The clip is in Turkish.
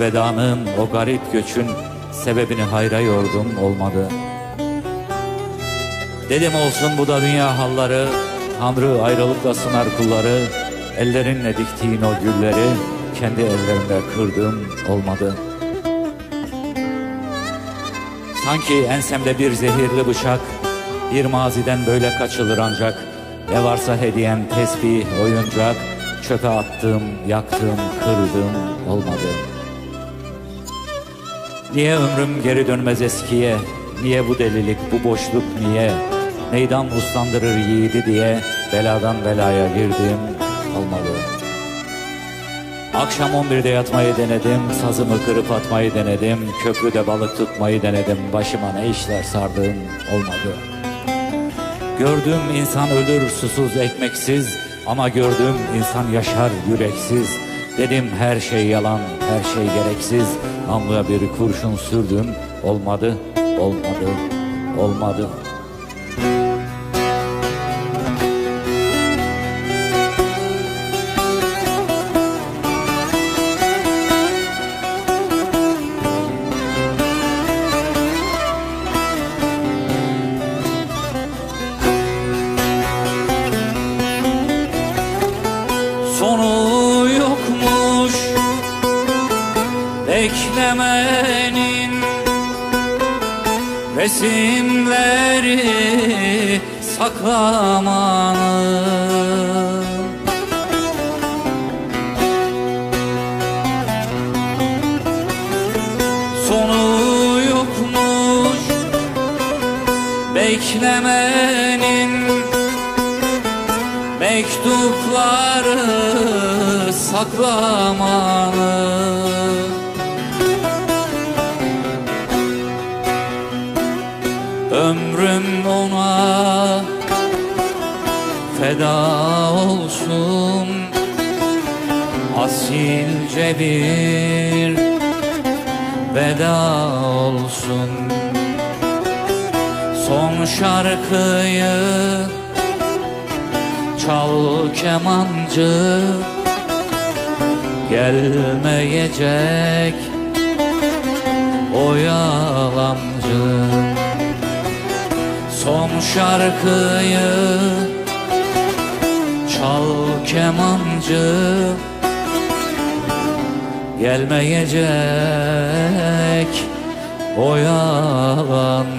Vedanın o garip göçün sebebini hayra yordum olmadı. Dedim olsun bu da dünya halları, Tanrı ayrılıkla sınar kulları, ellerinle diktiğin o gülleri kendi ellerimle kırdım olmadı. Sanki ensemde bir zehirli bıçak, bir maziden böyle kaçılır ancak, ne varsa hediyem tesbih, oyuncak, çöpe attım, yaktım, kırdım olmadı. Niye ömrüm geri dönmez eskiye? Niye bu delilik, bu boşluk niye? Meydan uslandırır yiğidi diye beladan belaya girdim olmadı. Akşam 11'de yatmayı denedim, sazımı kırıp atmayı denedim, köprüde balık tutmayı denedim, başıma ne işler sardığım olmadı. Gördüğüm insan ölür susuz ekmeksiz ama gördüğüm insan yaşar yüreksiz. Dedim her şey yalan, her şey gereksiz. Namluya bir kurşun sürdüm, olmadı, olmadı, olmadı. Sonu beklemenin resimleri saklamanın. Sonu yokmuş beklemenin mektupları saklamalı Ömrüm ona feda olsun. Asilce bir veda olsun. Son şarkıyı Çal kemancı. Gelmeyecek O şarkıyı Çal kemancı. Gelmeyecek O yalancı